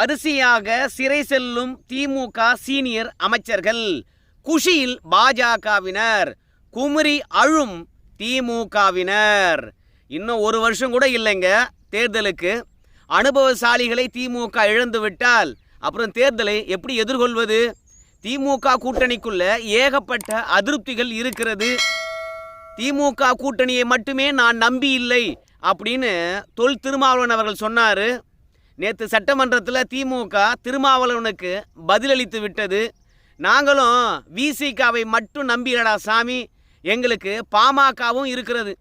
வரிசையாக சிறை செல்லும் திமுக சீனியர் அமைச்சர்கள். குஷியில் பாஜகவினர். குமரி அழும் திமுகவினர். இன்னும் ஒரு வருஷம் கூட இல்லைங்க தேர்தலுக்கு. அனுபவசாலிகளை திமுக இழந்து விட்டால் அப்புறம் தேர்தலை எப்படி எதிர்கொள்வது? திமுக கூட்டணிக்குள்ள ஏகப்பட்ட அதிருப்திகள் இருக்கிறது. திமுக கூட்டணியை மட்டுமே நான் நம்பி இல்லை அப்படின்னு தொல் திருமாவளவன் அவர்கள் சொன்னார். நேற்று சட்டமன்றத்தில் திமுக திருமாவளவனுக்கு பதிலளித்து விட்டது. நாங்களும் விசிகாவை மட்டும் நம்பிடடா சாமி. எங்களுக்கு பாமகவும் இருக்கிறது.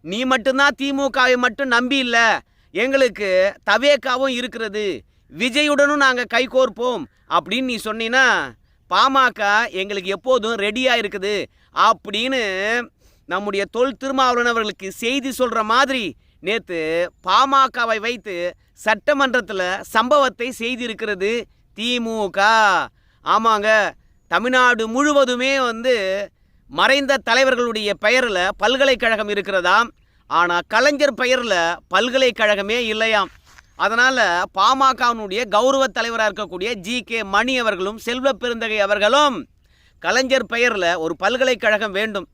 நீ மட்டும்தான் திமுகவை மட்டும் நம்பி இல்லை. எங்களுக்கு தவேக்காவும் இருக்கிறது. விஜயுடனும் நாங்கள் கைகோர்ப்போம் அப்படின்னு நீ சொன்னீன்னா பாமக எங்களுக்கு எப்போதும் ரெடியாக இருக்குது. அப்படின்னு நம்முடைய தொல் திருமாவளவன் அவர்களுக்கு செய்தி சொல்கிற மாதிரி நேற்று பாமகவை வைத்து சட்டமன்றத்தில் சம்பவத்தை செய்திருக்கிறது திமுக ஆமாங்க. தமிழ்நாடு முழுவதுமே வந்து மறைந்த தலைவர்களுடைய பெயரில் பல்கலைக்கழகம் இருக்கிறதாம். ஆனால் கலைஞர் பெயரில் பல்கலைக்கழகமே இல்லையாம். அதனால் பாமகவினுடைய கௌரவ தலைவராக இருக்கக்கூடிய ஜி கே மணி அவர்களும் செல்வ பெருந்தகை அவர்களும் கலைஞர் பெயரில் ஒரு பல்கலைக்கழகம் வேண்டும்.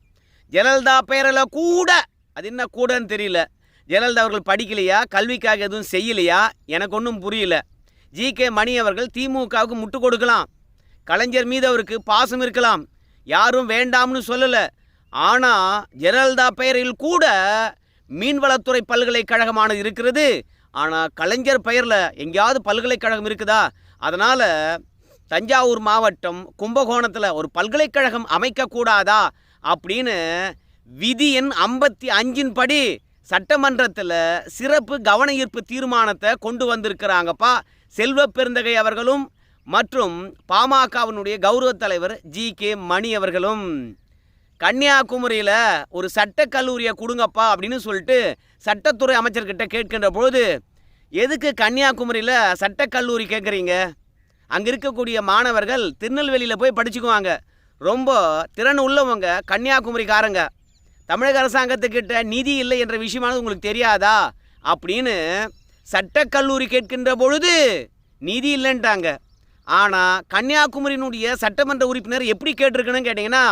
ஜெயலலிதா பெயரில் கூட. அது என்ன கூடன்னு தெரியல. ஜெயலலிதா அவர்கள் படிக்கலையா? கல்விக்காக எதுவும் செய்யலையா? எனக்கு ஒன்றும் புரியல. ஜி கே மணி அவர்கள் திமுகவுக்கு முட்டு கொடுக்கலாம். கலைஞர் மீது அவருக்கு பாசம் இருக்கலாம். யாரும் வேண்டாம்னு சொல்லலை. ஆனால் ஜெயலலிதா பெயரில் கூட மீன்வளத்துறை பல்கலைக்கழகமானது இருக்கிறது. ஆனால் கலைஞர் பெயரில் எங்கேயாவது பல்கலைக்கழகம் இருக்குதா? அதனால் தஞ்சாவூர் மாவட்டம் கும்பகோணத்தில் ஒரு பல்கலைக்கழகம் அமைக்கக்கூடாதா? அப்படின்னு விதி எண் ஐம்பத்தி அஞ்சின் படி சட்டமன்றத்தில் சிறப்பு கவன ஈர்ப்பு தீர்மானத்தை கொண்டு வந்திருக்கிறாங்கப்பா. செல்வ பெருந்தகை அவர்களும் மற்றும் பாமகவினுடைய கௌரவ தலைவர் ஜி. கே. மணி அவர்களும். கன்னியாகுமரியில் ஒரு சட்டக் கல்லூரியை கொடுங்கப்பா அப்படின்னு சொல்லிட்டு சட்டத்துறை அமைச்சர்கிட்ட கேட்கின்ற பொழுது எதுக்கு கன்னியாகுமரியில் சட்ட கல்லூரி கேட்குறீங்க? அங்கே இருக்கக்கூடிய மாணவர்கள் திருநெல்வேலியில் போய் படிச்சுக்குவாங்க. ரொம்ப திறன் உள்ளவங்க கன்னியாகுமரிக்காரங்க. தமிழக அரசாங்கத்துக்கிட்ட நிதி இல்லை என்ற விஷயமானது உங்களுக்கு தெரியாதா? அப்படின்னு சட்டக்கல்லூரி கேட்கின்ற பொழுது நிதி இல்லைன்ட்டாங்க. ஆனால் கன்னியாகுமரியினுடைய சட்டமன்ற உறுப்பினர் எப்படி கேட்டிருக்கணும்னு கேட்டிங்கன்னா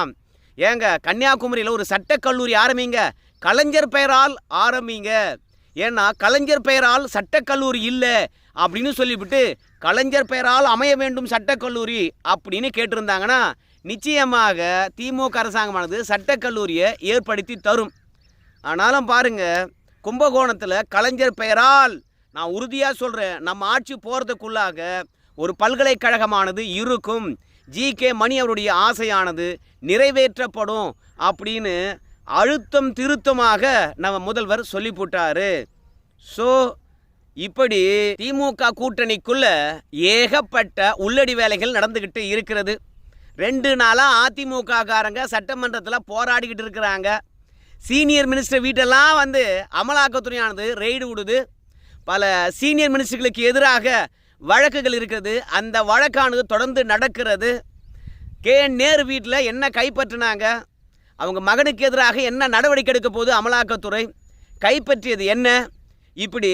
ஏங்க கன்னியாகுமரியில் ஒரு சட்டக்கல்லூரி ஆரம்பிங்க. கலைஞர் பெயரால் ஆரம்பிங்க. ஏன்னா கலைஞர் பெயரால் சட்டக்கல்லூரி இல்லை அப்படின்னு சொல்லிவிட்டு கலைஞர் பெயரால் அமைய வேண்டும் சட்டக்கல்லூரி அப்படின்னு கேட்டிருந்தாங்கன்னா நிச்சயமாக திமுக அரசாங்கமானது சட்டக்கல்லூரியை ஏற்படுத்தி தரும். ஆனாலும் பாருங்கள் கும்பகோணத்தில் கலைஞர் பெயரால் நான் உறுதியாக சொல்கிறேன் நம்ம ஆட்சி போகிறதுக்குள்ளாக ஒரு பல்கலைக்கழகமானது இருக்கும். ஜி கே மணி அவருடைய ஆசையானது நிறைவேற்றப்படும் அப்படின்னு அழுத்தம் திருத்தமாக நம்ம முதல்வர் சொல்லி போட்டாரு ஸோ இப்படி திமுக கூட்டணிக்குள்ள ஏகப்பட்ட உள்ளடி வேலைகள் நடந்துக்கிட்டு இருக்கிறது. ரெண்டு நாளாக அதிமுக காரங்க சட்டமன்றத்தில் போராடிக்கிட்டு இருக்கிறாங்க. சீனியர் மினிஸ்டர் வீட்டெல்லாம் வந்து அமலாக்கத்துறையானது ரெய்டு விடுது. பல சீனியர் மினிஸ்டர்களுக்கு எதிராக வழக்குகள் இருக்கிறது. அந்த வழக்கானது தொடர்ந்து நடக்கிறது. கே. நேரு வீட்டில் என்ன கைப்பற்றினாங்க? அவங்க மகனுக்கு எதிராக என்ன நடவடிக்கை எடுக்க போகுது அமலாக்கத்துறை? கைப்பற்றியது என்ன? இப்படி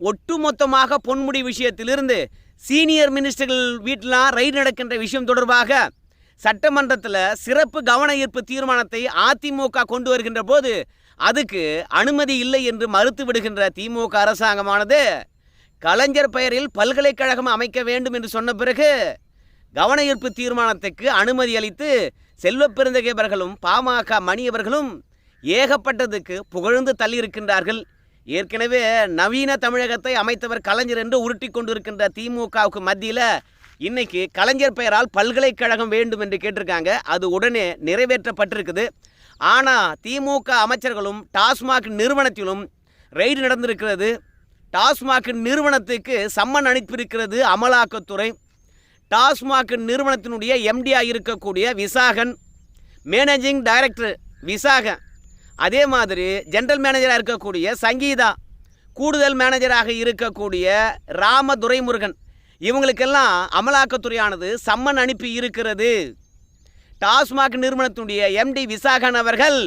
ஒட்டுமொத்தமாக பொன்முடி விஷயத்திலிருந்து சீனியர் மினிஸ்டர்கள் வீட்டிலாம் ரயில் நடக்கின்ற விஷயம் தொடர்பாக சட்டமன்றத்தில் சிறப்பு கவன ஈர்ப்பு தீர்மானத்தை அதிமுக கொண்டு வருகின்ற போது அதுக்கு அனுமதி இல்லை என்று மறுத்து விடுகின்ற திமுக அரசாங்கமானது கலைஞர் பெயரில் பல்கலைக்கழகம் அமைக்க வேண்டும் என்று சொன்ன பிறகு கவன ஈர்ப்பு தீர்மானத்துக்கு அனுமதி அளித்து செல்வப்பெருந்தகைவர்களும் பாமக மணியவர்களும் ஏகப்பட்டதுக்கு புகழ்ந்து தள்ளியிருக்கின்றார்கள். ஏற்கனவே நவீன தமிழகத்தை அமைத்தவர் கலைஞர் என்று உருட்டி கொண்டிருக்கின்ற திமுகவுக்கு மத்தியில் இன்னைக்கு கலைஞர் பெயரால் பல்கலைக்கழகம் வேண்டும் என்று கேட்டிருக்காங்க. அது உடனே நிறைவேற்றப்பட்டிருக்குது. ஆனால் திமுக அமைச்சர்களும் டாஸ்மாக் நிறுவனத்திலும் ரெய்டு நடந்திருக்கிறது. டாஸ்மாக் நிறுவனத்துக்கு சம்மன் அனுப்பியிருக்கிறது அமலாக்கத்துறை. டாஸ்மாக் நிறுவனத்தினுடைய எம்டியாக இருக்கக்கூடிய விசாகன் மேனேஜிங் டைரக்டர் விசாகன். அதே மாதிரி ஜென்ரல் மேனேஜராக இருக்கக்கூடிய சங்கீதா கூடுதல் மேனேஜராக இருக்கக்கூடிய ராம துரைமுருகன் இவங்களுக்கெல்லாம் அமலாக்கத்துறையானது சம்மன் அனுப்பி இருக்கிறது. டாஸ்மாக் நிறுவனத்துடைய எம்டி விசாகன் அவர்கள்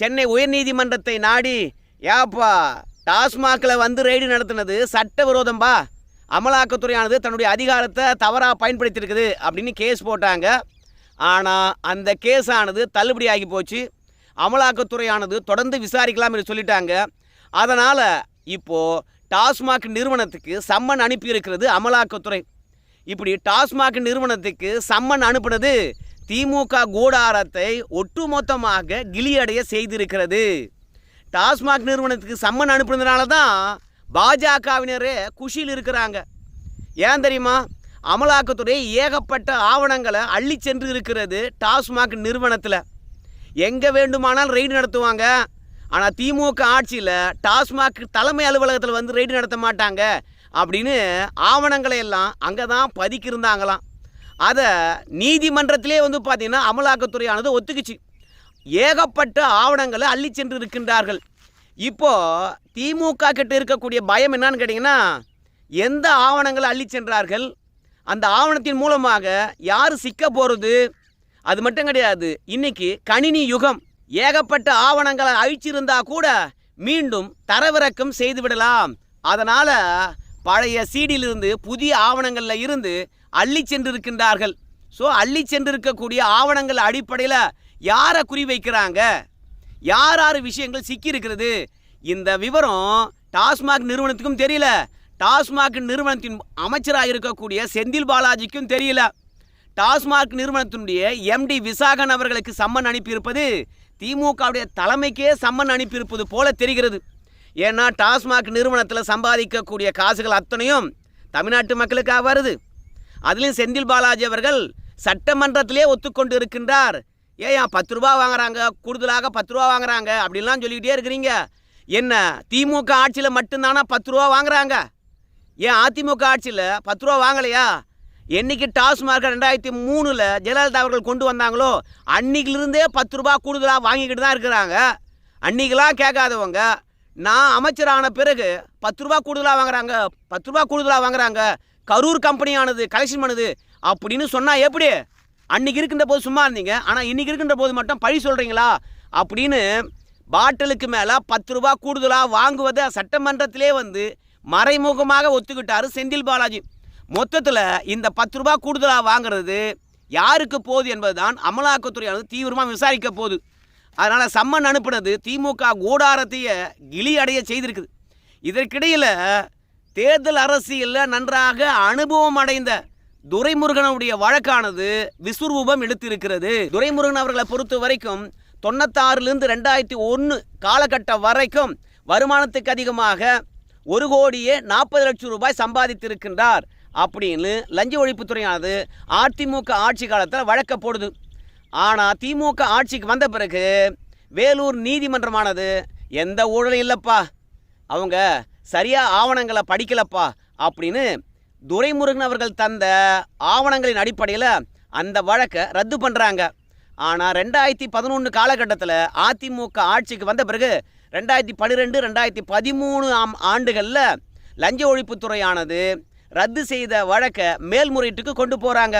சென்னை உயர்நீதிமன்றத்தை நாடி ஏப்பா டாஸ்மாகில் வந்து ரெய்டு நடத்தினது சட்டவிரோதம்பா அமலாக்கத்துறையானது தன்னுடைய அதிகாரத்தை தவறாக பயன்படுத்தியிருக்குது அப்படின்னு கேஸ் போட்டாங்க. ஆனால் அந்த கேஸானது தள்ளுபடியாகி போச்சு. அமலாக்கத்துறையானது தொடர்ந்து விசாரிக்கலாம் என்று சொல்லிட்டாங்க. அதனால் இப்போது டாஸ்மாக் நிறுவனத்துக்கு சம்மன் அனுப்பியிருக்கிறது அமலாக்கத்துறை. இப்படி டாஸ்மாக் நிறுவனத்துக்கு சம்மன் அனுப்புனது திமுக கூடாரத்தை ஒட்டுமொத்தமாக கிளியடைய செய்திருக்கிறது. டாஸ்மாக் நிறுவனத்துக்கு சம்மன் அனுப்புனதுனால தான் பாஜகவினரே குஷியில் இருக்கிறாங்க. ஏன் தெரியுமா? அமலாக்கத்துறை ஏகப்பட்ட ஆவணங்களை அள்ளி சென்று இருக்கிறது டாஸ்மாக் நிறுவனத்தில். எங்கே வேண்டுமானால் ரெய்டு நடத்துவாங்க. ஆனால் திமுக ஆட்சியில் டாஸ்மாக் தலைமை அலுவலகத்தில் வந்து ரெய்டு நடத்த மாட்டாங்க அப்படின்னு ஆவணங்களை எல்லாம் அங்கே தான் பதுக்கியிருந்தாங்களாம். அதை நீதிமன்றத்திலே வந்து பார்த்திங்கன்னா அமலாக்கத்துறையானது ஒத்துக்குச்சு. ஏகப்பட்ட ஆவணங்களை அள்ளி சென்று இருக்கின்றார்கள் இப்போ திமுக கிட்ட இருக்கக்கூடிய பயம் என்னன்னு கேட்டிங்கன்னா எந்த ஆவணங்களை அள்ளி சென்றார்கள்? அந்த ஆவணத்தின் மூலமாக யார் சிக்க போகிறது அது மட்டும் கிடையாது. இன்னைக்கு கணினி யுகம் ஏகப்பட்ட ஆவணங்களை அழிச்சிருந்தா கூட மீண்டும் தரவிறக்கம் செய்துவிடலாம் அதனால் பழைய சீடியிலிருந்து புதிய ஆவணங்களில் இருந்து அள்ளி சென்றிருக்கின்றார்கள். ஸோ அள்ளி சென்றிருக்கக்கூடிய ஆவணங்கள் அடிப்படையில் யாரை குறிவைக்கிறாங்க யார் யார் விஷயங்கள் சிக்கியிருக்கிறது? இந்த விவரம் டாஸ்மாக் நிறுவனத்துக்கும் தெரியல. டாஸ்மாக் நிறுவனத்தின் அமைச்சராக இருக்கக்கூடிய செந்தில் பாலாஜிக்கும் தெரியல. டாஸ்மாக் நிறுவனத்தினுடைய எம்டி விசாகன் அவர்களுக்கு சம்மன் அனுப்பியிருப்பது திமுகவுடைய தலைமைக்கே சம்மன் அனுப்பியிருப்பது போல தெரிகிறது. ஏன்னா டாஸ்மாக் நிறுவனத்தில் சம்பாதிக்கக்கூடிய காசுகள் அத்தனையும் தமிழ்நாட்டு மக்களுக்காக வருது. அதுலேயும் செந்தில் பாலாஜி அவர்கள் சட்டமன்றத்திலே ஒத்துக்கொண்டு இருக்கின்றார். ஏன் பத்து ரூபா வாங்குறாங்க கூடுதலாக பத்து ரூபா வாங்குறாங்க அப்படின்லாம் சொல்லிக்கிட்டே இருக்கிறீங்க. என்ன திமுக ஆட்சியில் மட்டும்தானா பத்து ரூபா வாங்குறாங்க? ஏன் அதிமுக ஆட்சியில் பத்து ரூபா வாங்கலையா? என்னைக்கு டாஸ்மாக ரெண்டாயிரத்தி மூணில் ஜெயலலிதா அவர்கள் கொண்டு வந்தாங்களோ அன்னைக்கிலிருந்தே பத்து ரூபா கூடுதலாக வாங்கிக்கிட்டு தான் இருக்கிறாங்க. அன்னைக்கெல்லாம் கேட்காதவங்க. நான் அமைச்சரான பிறகு பத்து ரூபா கூடுதலாக வாங்குறாங்க பத்து ரூபா கூடுதலாக வாங்குறாங்க. கரூர் கம்பெனியானது கலெக்ஷன் பண்ணுது அப்படின்னு சொன்னால் எப்படி? அன்னைக்கு இருக்கின்ற போது சும்மா இருந்தீங்க. ஆனால் இன்னைக்கு இருக்கின்ற போது மட்டும் பழி சொல்கிறீங்களா அப்படின்னு பாட்டிலுக்கு மேலே பத்து ரூபா கூடுதலாக வாங்குவதை சட்டமன்றத்திலே வந்து மறைமுகமாக ஒத்துக்கிட்டார் செந்தில் பாலாஜி. மொத்தத்தில் இந்த பத்து ரூபா கூடுதலாக வாங்குறது யாருக்கு போகுது என்பதுதான் அமலாக்கத்துறையானது தீவிரமாக விசாரிக்க போகுது. அதனால் சம்மன் அனுப்புனது திமுக கூடாரத்தையே கிளி அடைய செய்திருக்குது. இதற்கிடையில் தேர்தல் அரசியலில் நன்றாக அனுபவம் அடைந்த துரைமுருகனுடைய வழக்கானது விஸ்வரூபம் எடுத்திருக்கிறது. துரைமுருகன் அவர்களை பொறுத்த வரைக்கும் தொண்ணூத்தாறுலேருந்து ரெண்டாயிரத்தி ஒன்று காலகட்டம் வரைக்கும் வருமானத்துக்கு அதிகமாக ஒரு கோடியே நாற்பது லட்சம் ரூபாய் சம்பாதித்திருக்கின்றார். அப்படின்னு லஞ்ச ஒழிப்புத்துறையானது அதிமுக ஆட்சி காலத்தில் வழக்க போடுது. ஆனால் திமுக ஆட்சிக்கு வந்த பிறகு வேலூர் நீதிமன்றமானது எந்த ஊழலும் இல்லைப்பா. அவங்க சரியாக ஆவணங்களை படிக்கலப்பா அப்படின்னு துரைமுருகன் அவர்கள் தந்த ஆவணங்களின் அடிப்படையில் அந்த வழக்கை ரத்து பண்ணுறாங்க ஆனால் ரெண்டாயிரத்தி பதினொன்று காலகட்டத்தில் அதிமுக ஆட்சிக்கு வந்த பிறகு ரெண்டாயிரத்தி பன்னிரெண்டு ரெண்டாயிரத்தி பதிமூணு ஆம் ஆண்டுகளில் லஞ்ச ஒழிப்புத்துறையானது ரத்து செய்த வழக்கை மேல்முறையீட்டுக்கு கொண்டு போகிறாங்க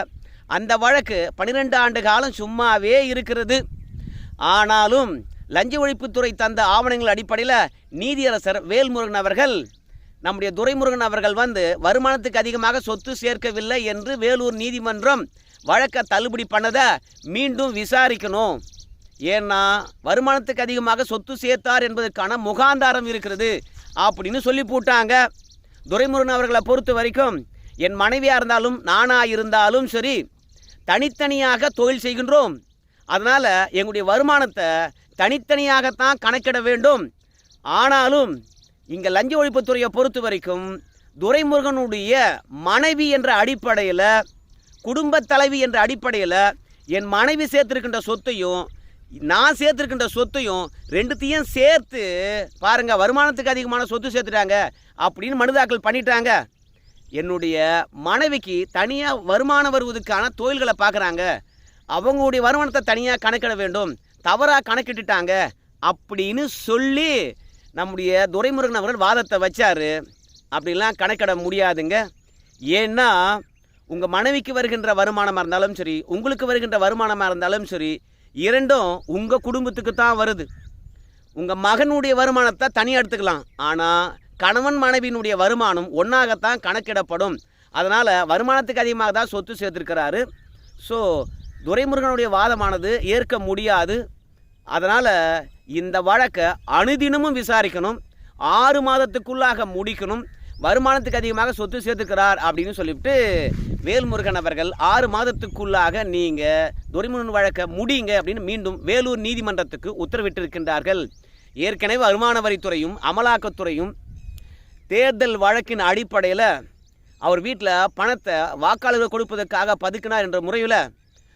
அந்த வழக்கு பன்னிரெண்டு ஆண்டு காலம் சும்மாவே இருக்கிறது. ஆனாலும் லஞ்ச ஒழிப்புத்துறை தந்த ஆவணங்கள் அடிப்படையில் நீதியரசர் வேல்முருகன் அவர்கள் நம்முடைய துரைமுருகன் அவர்கள் வந்து வருமானத்துக்கு அதிகமாக சொத்து சேர்க்கவில்லை என்று வேலூர் நீதிமன்றம் வழக்கை தள்ளுபடி பண்ணதை மீண்டும் விசாரிக்கணும். ஏன்னா வருமானத்துக்கு அதிகமாக சொத்து சேர்த்தார் என்பதற்கான முகாந்தாரம் இருக்கிறது அப்படின்னு சொல்லி போட்டாங்க. துரைமுருகன் அவர்களை பொறுத்த வரைக்கும் என் மனைவியாக இருந்தாலும் நானாக இருந்தாலும் சரி தனித்தனியாக தொழில் செய்கின்றோம். அதனால் எங்களுடைய வருமானத்தை தனித்தனியாகத்தான் கணக்கிட வேண்டும். ஆனாலும் இங்கே லஞ்ச ஒழிப்புத்துறையை பொறுத்த வரைக்கும் துரைமுருகனுடைய மனைவி என்ற அடிப்படையில் குடும்பத் தலைவி என்ற அடிப்படையில் என் மனைவி சேர்த்திருக்கின்ற சொத்தையும் நான் சேர்த்துருக்கின்ற சொத்தையும் ரெண்டுத்தையும் சேர்த்து பாருங்க வருமானத்துக்கு அதிகமான சொத்து சேர்த்துட்டாங்க அப்படின்னு மனுதாக்கல் பண்ணிட்டாங்க. என்னுடைய மனைவிக்கு தனியாக வருமானம் வருவதற்கான தொழில்களை பார்க்குறாங்க. அவங்களுடைய வருமானத்தை தனியாக கணக்கிட வேண்டும். தவறாக கணக்கிட்டுட்டாங்க அப்படின்னு சொல்லி நம்முடைய துரைமுருகன் அவர்கள் வாதத்தை வச்சார். அப்படிலாம் கணக்கிட முடியாதுங்க. ஏன்னா உங்கள் மனைவிக்கு வருகின்ற வருமானமாக இருந்தாலும் சரி உங்களுக்கு வருகின்ற வருமானமாக இருந்தாலும் சரி இரண்டும் உங்கள் குடும்பத்துக்கு தான் வருது. உங்கள் மகனுடைய வருமானத்தை தனியாக எடுத்துக்கலாம். ஆனால் கணவன் மனைவியினுடைய வருமானம் ஒன்றாகத்தான் கணக்கிடப்படும். அதனால் வருமானத்துக்கு அதிகமாக தான் சொத்து சேர்த்துருக்கிறாரு. ஸோ துரைமுருகனுடைய வாதமானது ஏற்க முடியாது. அதனால் இந்த வழக்கை அனுதினமும் விசாரிக்கணும். ஆறு மாதத்துக்குள்ளாக முடிக்கணும். வருமானத்துக்கு அதிகமாக சொத்து சேர்த்துக்கிறார் அப்படின்னு சொல்லிவிட்டு வேல்முருகன் அவர்கள் ஆறு மாதத்துக்குள்ளாக நீங்கள் துரைமுருகன் வழக்கை முடியுங்க அப்படின்னு மீண்டும் வேலூர் நீதிமன்றத்துக்கு உத்தரவிட்டிருக்கின்றார்கள். ஏற்கனவே வருமான வரித்துறையும் அமலாக்கத்துறையும் தேர்தல் வழக்கின் அடிப்படையில் அவர் வீட்டில் பணத்தை வாக்காளர்கள் கொடுப்பதற்காக பதுக்கினார் என்ற முறையில்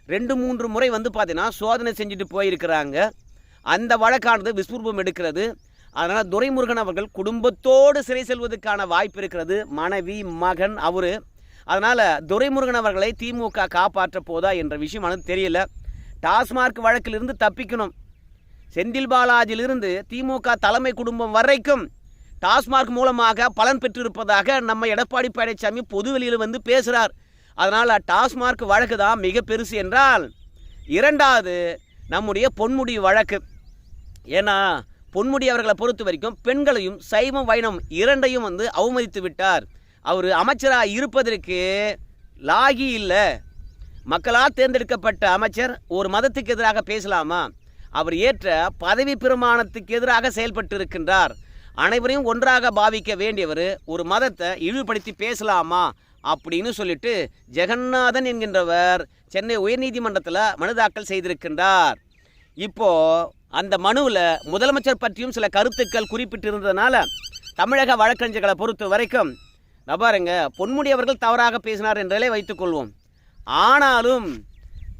ரெண்டு மூன்று முறை வந்து பார்த்தீங்கன்னா சோதனை செஞ்சுட்டு போயிருக்கிறாங்க. அந்த வழக்கானது விஸ்வரூபம் எடுக்கிறது. அதனால் துரைமுருகன் அவர்கள் குடும்பத்தோடு சிறை செல்வதற்கான வாய்ப்பு இருக்கிறது. மனைவி மகன் அவர். அதனால் துரைமுருகன் அவர்களை திமுக காப்பாற்ற போதா என்ற விஷயமானது தெரியல. டாஸ்மார்க் வழக்கிலிருந்து தப்பிக்கணும். செந்தில் பாலாஜிலிருந்து திமுக தலைமை குடும்பம் வரைக்கும் டாஸ்மார்க் மூலமாக பலன் பெற்றிருப்பதாக நம்ம எடப்பாடி பழனிசாமி பொதுவெளியில் வந்து பேசுகிறார் அதனால் டாஸ்மார்க் வழக்கு தான் மிக பெருசு என்றால் இரண்டாவது நம்முடைய பொன்முடி வழக்கு. ஏன்னா பொன்முடி அவர்களை பொறுத்த வரைக்கும் பெண்களையும் சைவம் வைணம் இரண்டையும் வந்து அவமதித்து விட்டார். அவர் அமைச்சராக இருப்பதற்கு லாகி இல்லை. மக்களால் தேர்ந்தெடுக்கப்பட்ட அமைச்சர் ஒரு மதத்துக்கு எதிராக பேசலாமா? அவர் ஏற்ற பதவி பிரமாணத்துக்கு எதிராக செயல்பட்டு இருக்கின்றார் அனைவரையும் ஒன்றாக பாவிக்க வேண்டியவர் ஒரு மதத்தை இழிவுபடுத்தி பேசலாமா? அப்படின்னு சொல்லிட்டு ஜெகநாதன் என்கின்றவர் சென்னை உயர்நீதிமன்றத்தில் மனு தாக்கல் செய்திருக்கின்றார். இப்போ அந்த மனுவில் முதலமைச்சர் பற்றியும் சில கருத்துக்கள் குறிப்பிட்டிருந்ததுனால தமிழக வழக்கறிஞர்களை பொறுத்த வரைக்கும் பாருங்க பொன்முடி அவர்கள் தவறாக பேசினார் என்றே வைத்துக்கொள்வோம் ஆனாலும்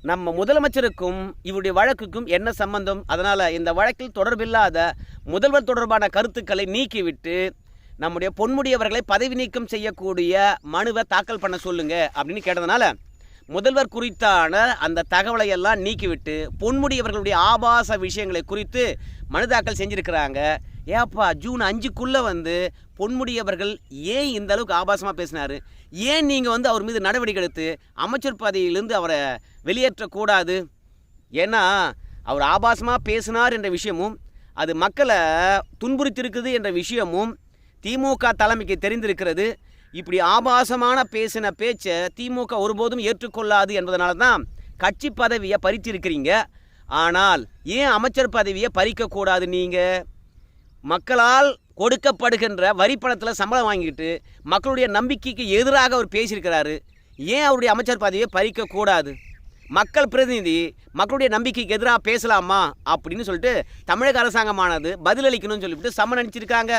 நம்ம முதலமைச்சருக்கும் இவருடைய வழக்குக்கும் என்ன சம்பந்தம்? அதனால் இந்த வழக்கில் தொடர்பில்லாத முதல்வர் தொடர்பான கருத்துக்களை நீக்கிவிட்டு நம்முடைய பொன்முடி அவர்களை பதவி நீக்கம் செய்யக்கூடிய மனுவை தாக்கல் பண்ண சொல்லுங்க அப்படின்னு கேட்டதுனால முதல்வர் குறித்தான அந்த தகவலை எல்லாம் நீக்கிவிட்டு பொன்முடி அவர்களுடைய ஆபாச விஷயங்களை குறித்து மனு தாக்கல் செஞ்சிருக்கிறாங்க. ஏப்பா ஜூன் அஞ்சுக்குள்ளே வந்து பொன்முடி அவர்கள் ஏன் இந்த அளவுக்கு ஆபாசமாக பேசினார்? ஏன் நீங்கள் வந்து அவர் மீது நடவடிக்கை எடுத்து அமைச்சர் பதவியிலிருந்து அவரை வெளியேற்றக்கூடாது? ஏன்னா அவர் ஆபாசமாக பேசினார் என்ற விஷயமும் அது மக்களை துன்புறுத்திருக்குது என்ற விஷயமும் திமுக தலைமைக்கு தெரிந்திருக்கிறது. இப்படி ஆபாசமான பேசின பேச்சை திமுக ஒருபோதும் ஏற்றுக்கொள்ளாது என்பதனால தான் கட்சி பதவியை பறிச்சிருக்கிறீங்க. ஆனால் ஏன் அமைச்சர் பதவியை பறிக்கக்கூடாது நீங்கள் மக்களால் கொடுக்கப்படுகின்ற வரி பணத்தில் சம்பளம் வாங்கிட்டு மக்களுடைய நம்பிக்கைக்கு எதிராக அவர் பேசியிருக்கிறாரு. ஏன் அவருடைய அமைச்சர் பதவியை பறிக்கக்கூடாது? மக்கள் பிரதிநிதி மக்களுடைய நம்பிக்கைக்கு எதிராக பேசலாமா? அப்படின்னு சொல்லிட்டு தமிழக அரசாங்கமானது பதிலளிக்கணும்னு சொல்லிவிட்டு சம்மன் அனுப்பிச்சிருக்காங்க.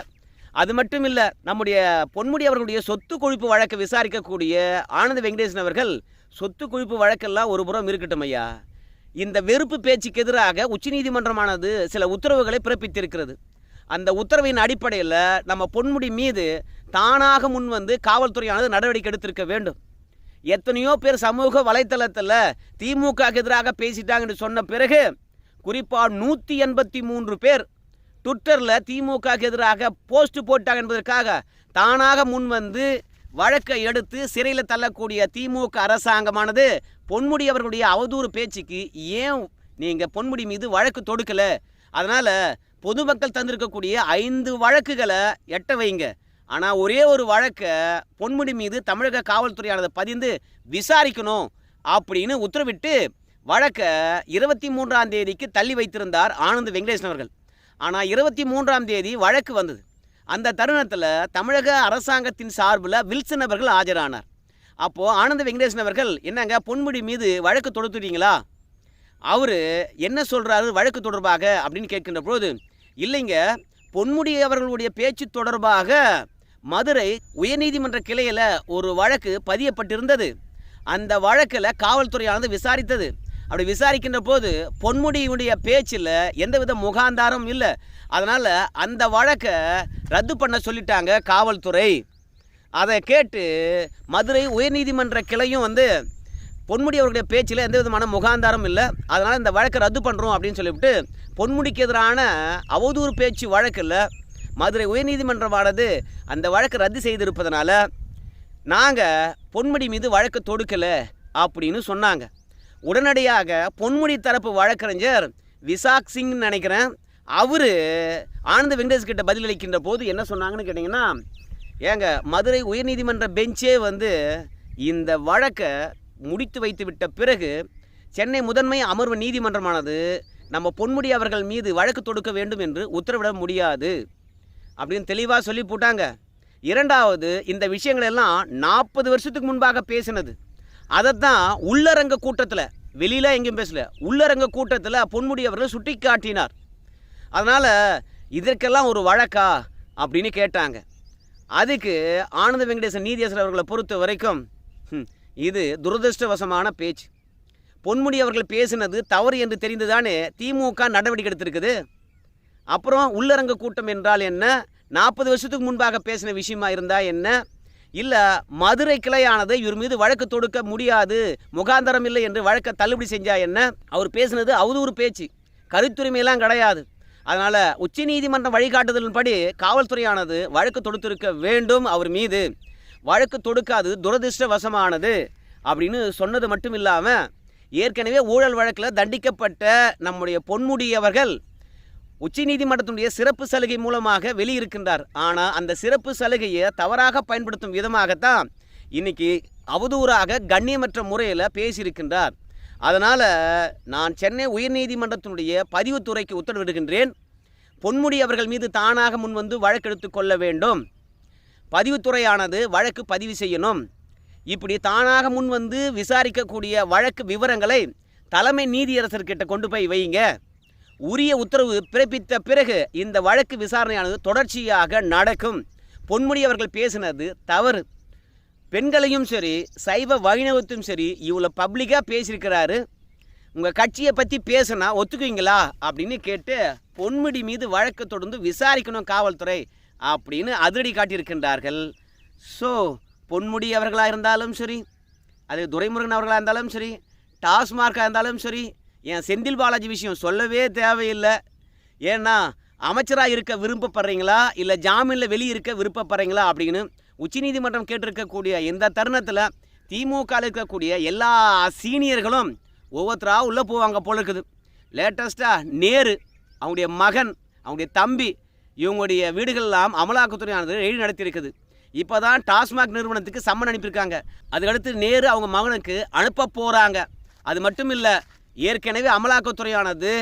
அது மட்டும் இல்லை நம்முடைய பொன்முடி அவர்களுடைய சொத்து குழிப்பு வழக்கை விசாரிக்கக்கூடிய ஆனந்த வெங்கடேசன் அவர்கள் சொத்து குழிப்பு வழக்கெல்லாம் ஒரு புறம் இருக்கட்டும் ஐயா. இந்த வெறுப்பு பேச்சுக்கு எதிராக உச்சநீதிமன்றமானது சில உத்தரவுகளை பிறப்பித்திருக்கிறது. அந்த உத்தரவின் அடிப்படையில் நம்ம பொன்முடி மீது தானாக முன் வந்து காவல்துறையானது நடவடிக்கை எடுத்திருக்க வேண்டும். எத்தனையோ பேர் சமூக வலைத்தளத்தில் திமுக எதிராக பேசிட்டாங்கன்னு சொன்ன பிறகு குறிப்பாக நூற்றி எண்பத்தி மூன்று பேர் ட்விட்டரில் திமுகவுக்கு எதிராக போஸ்ட் போட்டாங்க என்பதற்காக தானாக முன் வந்து வழக்கை எடுத்து சிறையில் தள்ளக்கூடிய திமுக அரசாங்கமானது பொன்முடி அவர்களுடைய அவதூறு பேச்சுக்கு ஏன் நீங்கள் பொன்முடி மீது வழக்கு தொடுக்கலை? அதனால் பொதுமக்கள் தந்திருக்கக்கூடிய ஐந்து வழக்குகளை எட்ட வைங்க. ஆனால் ஒரே ஒரு வழக்கை பொன்முடி மீது தமிழக காவல்துறையானது பதிந்து விசாரிக்கணும் அப்படின்னு உத்தரவிட்டு வழக்கை இருபத்தி மூன்றாம் தேதிக்கு தள்ளி வைத்திருந்தார் ஆனந்த் வெங்கடேசன் அவர்கள். ஆனால் இருபத்தி மூன்றாம் தேதி வழக்கு வந்தது. அந்த தருணத்தில் தமிழக அரசாங்கத்தின் சார்பில் வில்சன் அவர்கள் ஆஜரானார். அப்போது ஆனந்த வெங்கடேசன் அவர்கள் என்னங்க பொன்முடி மீது வழக்கு தொடுத்துட்டீங்களா? அவர் என்ன சொல்கிறாரு வழக்கு தொடர்பாக அப்படின்னு கேட்கின்ற போது இல்லைங்க பொன்முடி அவர்களுடைய பேச்சு தொடர்பாக மதுரை உயர்நீதிமன்ற கிளையில் ஒரு வழக்கு பதியப்பட்டிருந்தது. அந்த வழக்கில் காவல்துறையானது விசாரித்தது. அப்படி விசாரிக்கின்ற போது பொன்முடியுடைய பேச்சில் எந்தவித முகாந்தாரம் இல்லை. அதனால் அந்த வழக்கை ரத்து பண்ண சொல்லிட்டாங்க காவல்துறை. அதை கேட்டு மதுரை உயர்நீதிமன்ற கிளையும் வந்து பொன்முடி அவருடைய பேச்சில் எந்த விதமான முகாந்தாரம் இல்லை. அதனால் இந்த வழக்கை ரத்து பண்ணுறோம் அப்படின்னு சொல்லிவிட்டு பொன்முடிக்கு எதிரான அவதூறு பேச்சு வழக்கில் மதுரை உயர்நீதிமன்றமானது அந்த வழக்கை ரத்து செய்திருப்பதனால நாங்கள் பொன்முடி மீது வழக்கு தொடுக்கலை அப்படின்னு சொன்னாங்க. உடனடியாக பொன்முடி தரப்பு வழக்கறிஞர் விசாக் சிங் நினைக்கிறேன். அவர் ஆனந்த வெங்கடேஷ் கிட்ட பதிலளிக்கின்ற போது என்ன சொன்னாங்கன்னு கேட்டிங்கன்னா ஏங்க மதுரை உயர்நீதிமன்ற பெஞ்சே வந்து இந்த வழக்கை முடித்து வைத்து விட்ட பிறகு சென்னை முதன்மை அமர்வு நீதிமன்றமானது நம்ம பொன்முடி அவர்கள் மீது வழக்கு தொடுக்க வேண்டும் என்று உத்தரவிட முடியாது அப்படின்னு தெளிவாக சொல்லி போட்டாங்க. இரண்டாவது இந்த விஷயங்களெல்லாம் நாற்பது வருஷத்துக்கு முன்பாக பேசினது. அதைத்தான் உள்ளரங்க கூட்டத்தில் வெளியில் எங்கேயும் பேசல உள்ளரங்க கூட்டத்தில் பொன்முடி அவர்கள் சுட்டி காட்டினார் அதனால் இதற்கெல்லாம் ஒரு வழக்கா அப்படின்னு கேட்டாங்க. அதுக்கு ஆனந்த வெங்கடேசன் நீதியரசர் அவர்களை பொறுத்த வரைக்கும் இது துரதிருஷ்டவசமான பேச்சு. பொன்முடி அவர்கள் பேசினது தவறு என்று தெரிந்துதானே திமுக நடவடிக்கை எடுத்திருக்குது? அப்புறம் உள்ளரங்க கூட்டம் என்றால் என்ன? நாற்பது வருஷத்துக்கு முன்பாக பேசின விஷயமா இருந்தால் என்ன? இல்லை மதுரை கிளையானது இவர் மீது வழக்கு தொடுக்க முடியாது முகாந்தரம் இல்லை என்று வழக்கை தள்ளுபடி செஞ்சா என்ன? அவர் பேசினது அவதூறு பேச்சு கருத்துரிமையெல்லாம் கிடையாது. அதனால் உச்சநீதிமன்றம் வழிகாட்டுதலின்படி காவல்துறையானது வழக்கு தொடுத்திருக்க வேண்டும் அவர் மீது. வழக்கு தொடுக்காது துரதிருஷ்டவசமானது அப்படின்னு சொன்னது மட்டும் இல்லாமல் ஏற்கனவே ஊழல் வழக்கில் தண்டிக்கப்பட்ட நம்முடைய பொன்முடியவர்கள் உச்சநீதிமன்றத்தினுடைய சிறப்பு சலுகை மூலமாக வெளியிருக்கின்றார். ஆனால் அந்த சிறப்பு சலுகையை தவறாக பயன்படுத்தும் விதமாகத்தான் இன்னைக்கு அவதூறாக கண்ணியமற்ற முறையில் பேசியிருக்கின்றார். அதனால் நான் சென்னை உயர்நீதிமன்றத்தினுடைய பதிவுத்துறைக்கு உத்தரவிடுகின்றேன். பொன்முடி அவர்கள் மீது தானாக முன்வந்து வழக்கெடுத்து கொள்ள வேண்டும். பதிவுத்துறையானது வழக்கு பதிவு செய்யணும். இப்படி தானாக முன் வந்து விசாரிக்கக்கூடிய வழக்கு விவரங்களை தலைமை நீதியரசர்கிட்ட கொண்டு போய் வையுங்க உரிய உத்தரவு பிறப்பித்த பிறகு இந்த வழக்கு விசாரணையானது தொடர்ச்சியாக நடக்கும். பொன்முடி அவர்கள் பேசினது தவறு. பெண்களையும் சரி சைவ வைணவத்தையும் சரி இவ்வளோ பப்ளிக்காக பேசியிருக்கிறாரு. உங்கள் கட்சியை பற்றி பேசுனா ஒத்துக்குவீங்களா? அப்படின்னு கேட்டு பொன்முடி மீது வழக்கு தொடர்ந்து விசாரிக்கணும் காவல்துறை அப்படின்னு அதிரடி காட்டியிருக்கின்றார்கள். ஸோ பொன்முடி அவர்களாக இருந்தாலும் சரி அது துரைமுருகன் அவர்களாக இருந்தாலும் சரி டாஸ்மார்க்காக இருந்தாலும் சரி என் செந்தில் பாலாஜி விஷயம் சொல்லவே தேவையில்லை. ஏன்னா அமைச்சராக இருக்க விருப்பப்படுறீங்களா? இல்லை ஜாமீனில் வெளியே இருக்க விருப்பப்படுறீங்களா? அப்படின்னு உச்சநீதிமன்றம் கேட்டிருக்கக்கூடிய இந்த தருணத்தில் திமுக இருக்கக்கூடிய எல்லா சீனியர்களும் ஒவ்வொருத்தரா உள்ளே போவாங்க போல இருக்குது. லேட்டஸ்ட்டாக நேரு அவங்களுடைய மகன் அவங்களுடைய தம்பி இவங்களுடைய வீடுகளெல்லாம் அமலாக்கத்துறையானது எழுதி நடத்தியிருக்குது. இப்போ தான் டாஸ்மாக் நிறுவனத்துக்கு சம்மன் அனுப்பியிருக்காங்க. அதுக்கடுத்து நேரு அவங்க மகனுக்கு அனுப்ப போகிறாங்க அது மட்டும் இல்லை ஏற்கனவே அமலாக்கத்துறையானது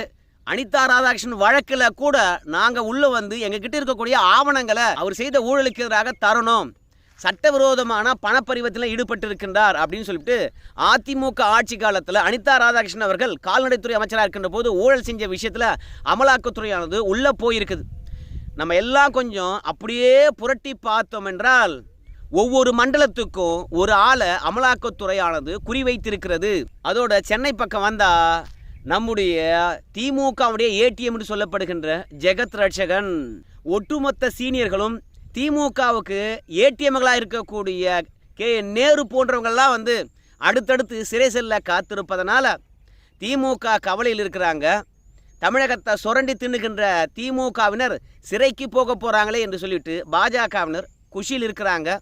அனிதா ராதாகிருஷ்ணன் வழக்கில் கூட நாங்கள் உள்ளே வந்து எங்ககிட்ட இருக்கக்கூடிய ஆவணங்களை அவர் செய்த ஊழலுக்கு எதிராக தரணும். சட்டவிரோதமான பணப்பரிவத்தில் ஈடுபட்டிருக்கின்றார் அப்படின்னு சொல்லிட்டு அதிமுக ஆட்சி காலத்தில் அனிதா ராதாகிருஷ்ணன் அவர்கள் கால்நடைத்துறை அமைச்சராக இருக்கின்ற போது ஊழல் செஞ்ச விஷயத்தில் அமலாக்கத்துறையானது உள்ளே போயிருக்குது. நம்ம எல்லாம் கொஞ்சம் அப்படியே புரட்டி பார்த்தோம் என்றால் ஒவ்வொரு மண்டலத்துக்கும் ஒரு ஆளை அமலாக்கத்துறையானது குறிவைத்திருக்கிறது. அதோட சென்னை பக்கம் வந்தா நம்முடைய திமுகவுடைய ஏடிஎம் சொல்லப்படுகின்ற ஜெகத் ரட்சகன். ஒட்டுமொத்த சீனியர்களும் திமுகவுக்கு ஏடிஎம்களாக இருக்கக்கூடிய கே நேரு போன்றவங்கள்லாம் வந்து அடுத்தடுத்து சிறை செல்ல காத்திருப்பதனால திமுக கவலையில் இருக்கிறாங்க. தமிழகத்தை சுரண்டி தின்னுகின்ற திமுகவினர் சிறைக்கு போக போகிறாங்களே என்று சொல்லிட்டு பாஜகவினர் குஷியில் இருக்கிறாங்க.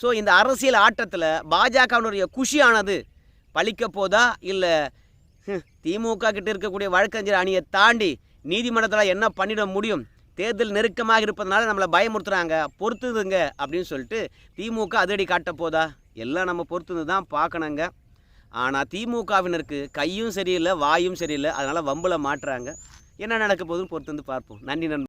ஸோ இந்த அரசியல் ஆட்டத்தில் பாஜகவினுடைய குஷியானது பழிக்க போதா? இல்லை திமுக கிட்ட இருக்கக்கூடிய வழக்கறிஞர் அணியை தாண்டி நீதிமன்றத்தில் என்ன பண்ணிட முடியும்? தேர்தல் நெருக்கமாக இருப்பதனால நம்மளை பயமுறுத்துறாங்க. பொறுத்துதுங்க அப்படின்னு சொல்லிட்டு திமுக அதிரடி காட்ட போதா? எல்லாம் நம்ம பொறுத்துன்னு தான் பார்க்கணுங்க. ஆனால் திமுகவினருக்கு கையும் சரியில்லை வாயும் சரியில்லை. அதனால் வம்பில் மாட்டுறாங்க. என்ன நடக்க போகுதுன்னு பொறுத்து வந்து பார்ப்போம். நன்றி நண்பர்